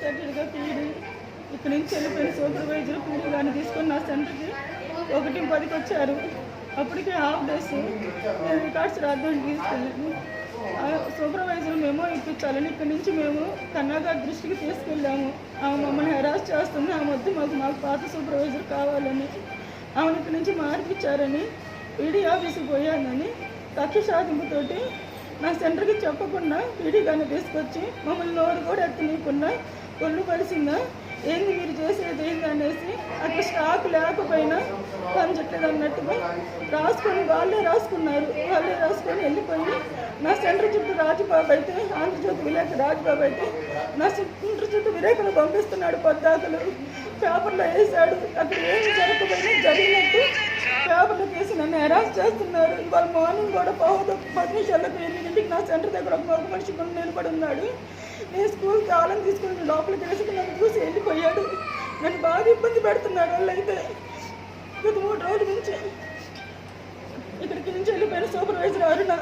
అన్ఎక్స్పెక్టెడ్గా పీడి ఇక్కడి నుంచి వెళ్ళిపోయిన సూపర్వైజర్ పీడి గారిని తీసుకొని నా సెంటర్కి ఒకటి పదికి వచ్చారు. అప్పటికే హాఫ్ డేస్ నేను రికార్డ్స్ రాద్దామని తీసుకెళ్ళాను. ఆ సూపర్వైజర్ మేము ఇప్పించాలని ఇక్కడి నుంచి మేము కన్నాగా దృష్టికి తీసుకెళ్ళాము. ఆమె మమ్మల్ని హెరాస్ చేస్తుంది. ఆమె వద్దు మాకు మాకు పాత సూపర్వైజర్ కావాలని ఆమెను ఇక్కడి నుంచి మార్పిచ్చారని ఈడీ ఆఫీస్కి పోయానని కక్ష సాధింపుతోటి నా సెంటర్కి చెప్పకుండా ఈడీ గారిని తీసుకొచ్చి మమ్మల్ని నోరు కూడా ఎత్తనీయకుండా ఒళ్ళు పడిసిందా ఏంది మీరు చేసేది ఏంది అనేసి అక్కడ స్టాక్ లేకపోయినా పనిచెట్టలేదు అన్నట్టుగా రాసుకొని వాళ్ళే రాసుకున్నారు. వాళ్ళే రాసుకొని వెళ్ళిపోయి నా సెంటర్ చుట్టూ రాజుబాబు అయితే ఆంధ్రజ్యోతి విలేక రాజుబాబు అయితే నా సెంటర్ చుట్టూ విలేకలు పంపిస్తున్నాడు పద్ధతులు పేపర్లో వేసాడు అక్కడ ఏమి జరగకపోయినా జరిగినట్టు పేపర్లో వేసి నన్ను హెరాస్ చేస్తున్నారు. ఇవాళ మార్నింగ్ కూడా పోవద్దు. పది నిమిషాలకు ఎనిమిదింటికి నా సెంటర్ దగ్గర ఒక మనిషి కొన్ని నిలబడి ఉన్నాడు. నేను స్కూల్ కావాలని తీసుకుని లోపలికి వేసుకుని నన్ను చూసి వెళ్ళిపోయాడు. నన్ను బాగా ఇబ్బంది పెడుతున్నాడు వాళ్ళైతే గత మూడు రోజుల నుంచి ఇక్కడికి నుంచి వెళ్ళిపోయిన సూపర్వైజర్ అరుణ.